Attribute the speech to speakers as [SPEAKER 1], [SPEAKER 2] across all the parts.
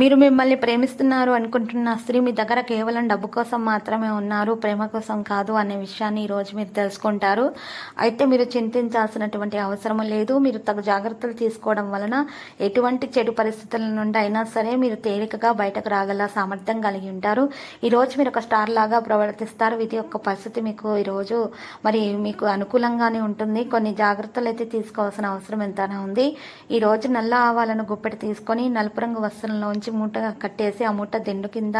[SPEAKER 1] మీరు మిమ్మల్ని ప్రేమిస్తున్నారు అనుకుంటున్న స్త్రీ మీ దగ్గర కేవలం డబ్బు కోసం మాత్రమే ఉన్నారు ప్రేమ కోసం కాదు అనే విషయాన్ని ఈరోజు మీరు తెలుసుకుంటారు. అయితే మీరు చింతించాల్సినటువంటి అవసరం లేదు. మీరు తగు జాగ్రత్తలు తీసుకోవడం వలన ఎటువంటి చెడు పరిస్థితుల నుండి అయినా సరే మీరు తేలికగా బయటకు రాగల సామర్థ్యం కలిగి ఉంటారు. ఈరోజు మీరు ఒక స్టార్ లాగా ప్రవర్తిస్తారు. ఇది యొక్క పరిస్థితి మీకు ఈరోజు మరి మీకు అనుకూలంగానే ఉంటుంది. కొన్ని జాగ్రత్తలు అయితే తీసుకోవాల్సిన అవసరం ఎంతైనా ఉంది. ఈరోజు నల్ల ఆవాలను గుప్పెట తీసుకొని నలుపు రంగు వస్త్రంలోంచి మూట కట్టేసి ఆ మూట దిండు కింద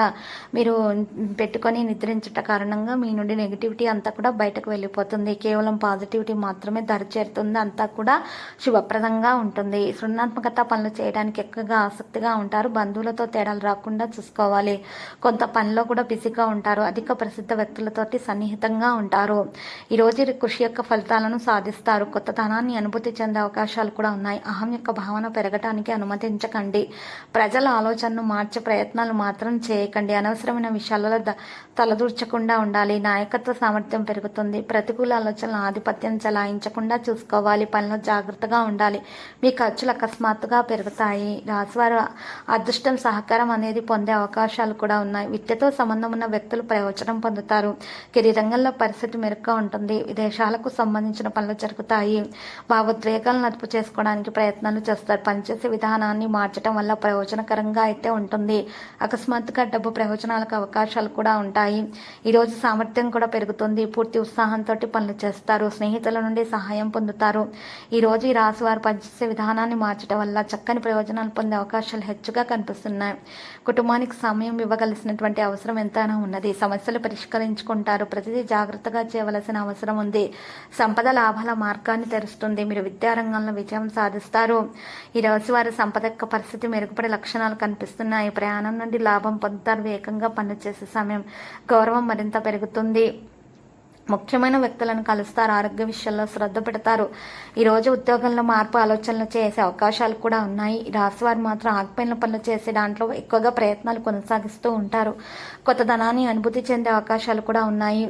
[SPEAKER 1] మీరు పెట్టుకొని నిద్రించుట కారణంగా మీ నుండి నెగిటివిటీ అంతా కూడా బయటకు వెళ్ళిపోతుంది. కేవలం పాజిటివిటీ మాత్రమే దరి చేరుతుంది. అంతా కూడా శుభప్రదంగా ఉంటుంది. సృణాత్మకత పనులు చేయడానికి ఎక్కువగా ఆసక్తిగా ఉంటారు. బంధువులతో తేడాలు రాకుండా చూసుకోవాలి. కొంత పనిలో కూడా బిజీగా ఉంటారు. అధిక ప్రసిద్ధ వ్యక్తులతోటి సన్నిహితంగా ఉంటారు. ఈరోజు కృషి యొక్క ఫలితాలను సాధిస్తారు. కొత్త ధనాన్ని అనుభూతి చెందే అవకాశాలు కూడా ఉన్నాయి. అహం యొక్క భావన పెరగటానికి అనుమతించకండి. ప్రజల ఆలోచన ఆలోచనను మార్చే ప్రయత్నాలు మాత్రం చేయకండి. అనవసరమైన విషయాలలో ద- తలదూర్చకుండా ఉండాలి. నాయకత్వ సామర్థ్యం పెరుగుతుంది. ప్రతికూల ఆలోచనల ఆధిపత్యం చలాయించకుండా చూసుకోవాలి. పనిలో జాగ్రత్తగా ఉండాలి. మీ ఖర్చులు అకస్మాత్తుగా పెరుగుతాయి. రాశివారు అదృష్టం సహకారం అనేది పొందే అవకాశాలు కూడా ఉన్నాయి. విద్యతో సంబంధం ఉన్న వ్యక్తులు ప్రయోజనం పొందుతారు. కెరీర్ రంగంలో పరిస్థితి మెరుగ్గా ఉంటుంది. విదేశాలకు సంబంధించిన పనులు జరుగుతాయి. భావోద్వేగాలను అదుపు చేసుకోవడానికి ప్రయత్నాలు చేస్తారు. పనిచేసే విధానాన్ని మార్చడం వల్ల ప్రయోజనకరంగా అయితే ఉంటుంది. అకస్మాత్తుగా డబ్బు ప్రయోజనాలకు అవకాశాలు కూడా ఉంటాయి. ఈరోజు సామర్థ్యం కూడా పెరుగుతుంది. పూర్తి ఉత్సాహంతో పనులు చేస్తారు. స్నేహితుల నుండి సహాయం పొందుతారు. ఈరోజు ఈ రాశి వారు పనిచేసే విధానాన్ని మార్చడం వల్ల చక్కని ప్రయోజనాలు పొందే అవకాశాలు హెచ్చుగా కనిపిస్తున్నాయి. కుటుంబానికి సమయం ఇవ్వగలసినటువంటి అవసరం ఎంతైనా ఉన్నది. సమస్యలు పరిష్కరించుకుంటారు. ప్రతిదీ జాగ్రత్తగా చేయవలసిన అవసరం ఉంది. సంపద లాభాల మార్గాన్ని తెరుస్తుంది. మీరు విద్యారంగంలో విజయం సాధిస్తారు. ఈ రాశి వారి సంపద యొక్క పరిస్థితి మెరుగుపడే లక్షణాలు కనిపిస్తున్నాయి. ప్రయాణం నుండి లాభం పొందుతారు. వేగంగా పనిచేసే సమయం గౌరవం మరింత పెరుగుతుంది. ముఖ్యమైన వ్యక్తులను కలుస్తారు ఆరోగ్య విషయాల్లో శ్రద్ధ పెడతారు. ఈరోజు ఉద్యోగంలో మార్పు ఆలోచనలు చేసే అవకాశాలు కూడా ఉన్నాయి. ఈ రాశివారు మాత్రం ఆగిపోయిన పనులు చేసే దాంట్లో ఎక్కువగా ప్రయత్నాలు కొనసాగిస్తూ ఉంటారు. కొత్త ధనాన్ని అనుభూతి చెందే అవకాశాలు కూడా ఉన్నాయి.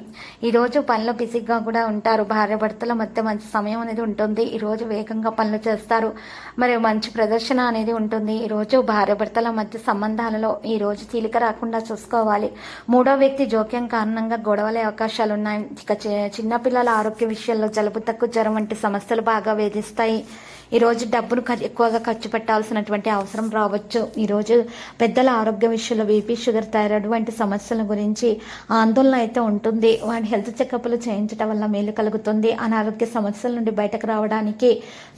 [SPEAKER 1] ఈరోజు పనిలో బిజీగా కూడా ఉంటారు. భార్య భర్తల మధ్య మంచి సమయం అనేది ఉంటుంది. ఈరోజు వేగంగా పనులు చేస్తారు. మరియు మంచి ప్రదర్శన అనేది ఉంటుంది. ఈరోజు భార్య భర్తల మధ్య సంబంధాలలో ఈ రోజు చీలిక రాకుండా చూసుకోవాలి. మూడో వ్యక్తి జోక్యం కారణంగా గొడవలే అవకాశాలు ఉన్నాయి. ఇక చిన్నపిల్లల ఆరోగ్య విషయాల్లో జలుబు తక్కువ జ్వరం వంటి సమస్యలు బాగా వేధిస్తాయి. ఈరోజు డబ్బును ఎక్కువగా ఖర్చు పెట్టాల్సినటువంటి అవసరం రావచ్చు. ఈరోజు పెద్దల ఆరోగ్య విషయంలో బీపీ షుగర్ థైరాయిడ్ వంటి సమస్యల గురించి ఆందోళన అయితే ఉంటుంది. వాటి హెల్త్ చెకప్లు చేయించడం వల్ల మేలు కలుగుతుంది. అనారోగ్య సమస్యల నుండి బయటకు రావడానికి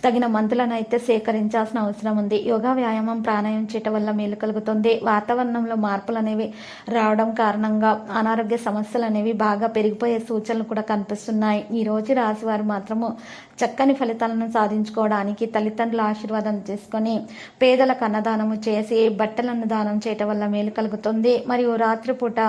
[SPEAKER 1] తగిన మందులను అయితే సేకరించాల్సిన అవసరం ఉంది. యోగా వ్యాయామం ప్రాణాయామం చేయటం వల్ల మేలు కలుగుతుంది. వాతావరణంలో మార్పులు అనేవి రావడం కారణంగా అనారోగ్య సమస్యలు అనేవి బాగా పెరిగిపోయే సూచనలు కూడా కనిపిస్తున్నాయి. ఈ రోజు రాశి వారు మాత్రము చక్కని ఫలితాలను సాధించుకోవడానికి తల్లిదండ్రుల ఆశీర్వాదం చేసుకొని పేదలకు అన్నదానము చేసి బట్టలను దానం చేయటం వల్ల మేలు కలుగుతుంది. మరియు రాత్రిపూట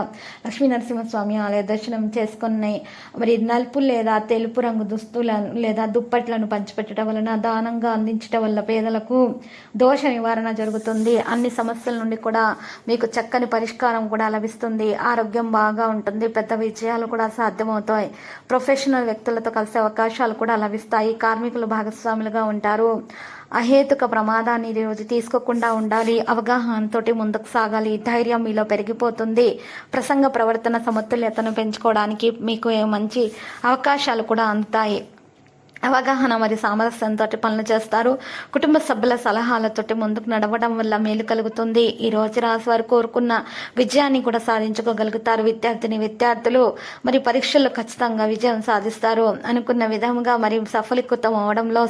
[SPEAKER 1] లక్ష్మీ నరసింహస్వామి ఆలయ దర్శనం చేసుకుని మరి నలుపు లేదా తెలుపు రంగు దుస్తులను లేదా దుప్పట్లను పంచిపెట్టడం వలన దానంగా అందించడం వల్ల పేదలకు దోష నివారణ జరుగుతుంది. అన్ని సమస్యల నుండి కూడా మీకు చక్కని పరిష్కారం కూడా లభిస్తుంది. ఆరోగ్యం బాగా ఉంటుంది. పెద్ద విజయాలు కూడా సాధ్యమవుతాయి. ప్రొఫెషనల్ వ్యక్తులతో కలిసే అవకాశాలు కూడా లభిస్తాయి. కార్మికులు భాగస్వాములుగా ఉంటారు. అహేతుక ప్రమాదాన్ని రోజు తీసుకోకుండా ఉండాలి. అవగాహనతోటి ముందుకు సాగాలి. ధైర్యం మీలో పెరిగిపోతుంది. ప్రసంగ ప్రవర్తన సమతుల్యతను పెంచుకోవడానికి మీకు మంచి అవకాశాలు కూడా అందుతాయి. అవగాహన మరియు సామరస్యంతో పనులు చేస్తారు. కుటుంబ సభ్యుల సలహాలతోటి ముందుకు నడవడం వల్ల మేలు కలుగుతుంది. ఈ రోజు రాశి వారు కోరుకున్న విజయాన్ని కూడా సాధించుకోగలుగుతారు. విద్యార్థిని విద్యార్థులు మరి పరీక్షల్లో ఖచ్చితంగా విజయం సాధిస్తారు. అనుకున్న విధంగా మరి సఫలీకృతం అవడంలో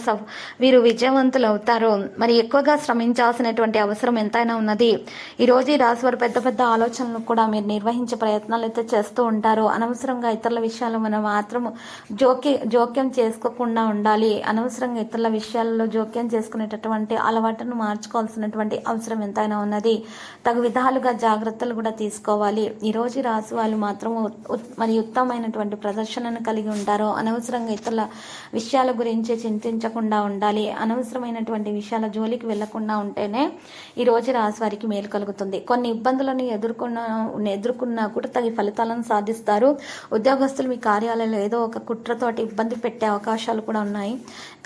[SPEAKER 1] వీరు విజయవంతులు అవుతారు. మరి ఎక్కువగా శ్రమించాల్సినటువంటి అవసరం ఎంతైనా ఉన్నది. ఈ రోజు ఈ రాశి వారు పెద్ద పెద్ద ఆలోచనలు కూడా మీరు నిర్వహించే ప్రయత్నాలు అయితే చేస్తూ ఉంటారు. అనవసరంగా ఇతరుల విషయాలు మనం మాత్రం జోక్యం జోక్యం చేసుకోకుండా లేకుండా ఉండాలి. అనవసరంగా ఇతరుల విషయాల్లో జోక్యం చేసుకునేటటువంటి అలవాటును మార్చుకోవాల్సినటువంటి అవసరం ఎంతైనా ఉన్నది. తగు విధాలుగా జాగ్రత్తలు కూడా తీసుకోవాలి. ఈ రోజు రాశి వాళ్ళు మాత్రం ఉత్- మరి ఉత్తమమైనటువంటి ప్రదర్శనను కలిగి ఉంటారు. అనవసరంగా ఇతరుల విషయాల గురించి చింతించకుండా ఉండాలి. అనవసరమైనటువంటి విషయాల జోలికి వెళ్ళకుండా ఉంటేనే ఈ రోజు రాశి వారికి మేలు కలుగుతుంది. కొన్ని ఇబ్బందులను ఎదుర్కొన్న ఎదుర్కొన్నా కూడా తగి ఫలితాలను సాధిస్తారు. ఉద్యోగస్తులు మీ కార్యాలయంలో ఏదో ఒక కుట్రతోటి ఇబ్బంది పెట్టే అవకాశాలు కూడా ఉన్నాయి.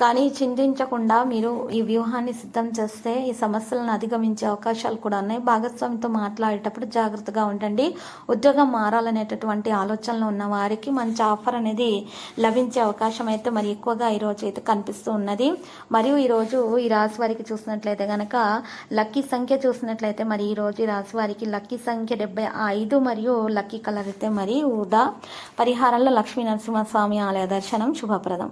[SPEAKER 1] కానీ చింతించకుండా మీరు ఈ వ్యూహాన్ని సిద్ధం చేస్తే ఈ సమస్యలను అధిగమించే అవకాశాలు కూడా ఉన్నాయి. భాగస్వామితో మాట్లాడేటప్పుడు జాగ్రత్తగా ఉండండి. ఉద్యోగం మారాలనేటటువంటి ఆలోచనలు ఉన్న వారికి మంచి ఆఫర్ అనేది లభించే అవకాశం అయితే మరి ఎక్కువగా ఈ రోజు అయితే కనిపిస్తూ ఉన్నది. మరియు ఈ రోజు ఈ రాశి వారికి చూసినట్లయితే కనుక లక్కీ సంఖ్య చూసినట్లయితే మరి ఈ రోజు ఈ రాశి వారికి లక్కీ సంఖ్య డెబ్బై ఐదు మరియు లక్కీ కలర్ అయితే మరి ఊదా. పరిహారంలో లక్ష్మీ నరసింహస్వామి ఆలయ దర్శనం శుభప్రదం.